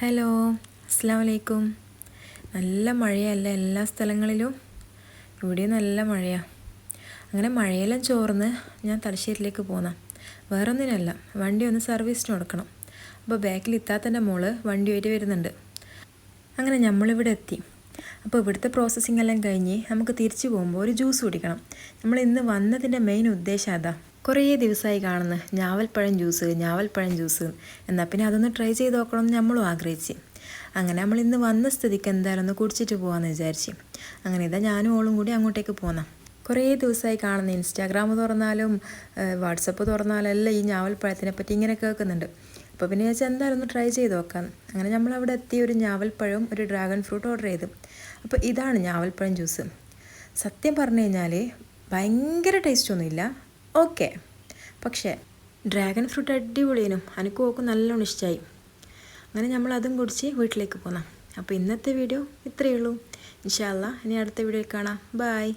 Hello അസ്സാം വലൈക്കും നല്ല മഴയല്ല എല്ലാ സ്ഥലങ്ങളിലും? ഇവിടെ നല്ല മഴയാണ് അങ്ങനെ മഴയെല്ലാം ചോർന്ന് ഞാൻ തലശ്ശേരിയിലേക്ക് പോന്ന. വേറൊന്നിനല്ല വണ്ടി ഒന്ന് സർവീസിന് കൊടുക്കണം. അപ്പോൾ ബാക്കിൽ ഇത്താത്തന്റെ മോൾ വണ്ടിയായിട്ട് വരുന്നുണ്ട്. അങ്ങനെ നമ്മളിവിടെ എത്തി. അപ്പോൾ ഇവിടുത്തെ പ്രോസസ്സിംഗ് എല്ലാം കഴിഞ്ഞ് നമുക്ക് തിരിച്ചു പോകുമ്പോൾ ഒരു ജ്യൂസ് കുടിക്കണം. നമ്മൾ ഇന്ന് വന്നതിന്റെ മെയിൻ ഉദ്ദേശം അതാ. കുറേ ദിവസമായി കാണുന്ന ഞാവൽപ്പഴം ജ്യൂസ് ഞാവൽപ്പഴം ജ്യൂസ് എന്നാൽ പിന്നെ അതൊന്ന് ട്രൈ ചെയ്ത് നോക്കണം എന്ന് നമ്മളും ആഗ്രഹിച്ച്. അങ്ങനെ നമ്മൾ ഇന്ന് വന്ന സ്ഥിതിക്ക് എന്തായാലും ഒന്ന് കുടിച്ചിട്ട് പോകാമെന്ന് വിചാരിച്ച്. അങ്ങനെ ഇതാ ഞാനും ഓളും കൂടി അങ്ങോട്ടേക്ക് പോന്ന. കുറേ ദിവസമായി കാണുന്ന ഇൻസ്റ്റാഗ്രാം തുറന്നാലും വാട്സപ്പ് തുറന്നാലും എല്ലാം ഈ ഞാവൽപ്പഴത്തിനെ പറ്റി ഇങ്ങനെ കേൾക്കുന്നുണ്ട്. അപ്പോൾ പിന്നെ വെച്ചാൽ എന്തായാലും ഒന്ന് ട്രൈ ചെയ്ത് നോക്കാം അങ്ങനെ നമ്മൾ അവിടെ എത്തി ഒരു ഞാവൽപ്പഴവും ഒരു ഡ്രാഗൺ ഫ്രൂട്ട് ഓർഡർ ചെയ്തു. അപ്പോൾ ഇതാണ് ഞാവൽപ്പഴം ജ്യൂസ്. സത്യം പറഞ്ഞു കഴിഞ്ഞാൽ ഭയങ്കര ടേസ്റ്റൊന്നുമില്ല ഓക്കെ. പക്ഷേ ഡ്രാഗൺ ഫ്രൂട്ട് അടിപൊളിയേനും എനിക്ക് ഓക്കും നല്ലോണം ഇഷ്ടമായി അങ്ങനെ നമ്മൾ അതും കുടിച്ച് വീട്ടിലേക്ക് പോന്നാം. അപ്പോൾ ഇന്നത്തെ വീഡിയോ ഇത്രയേ ഉള്ളൂ. ഇൻഷാല്ല ഇനി അടുത്ത വീഡിയോയിൽ കാണാം. ബായ്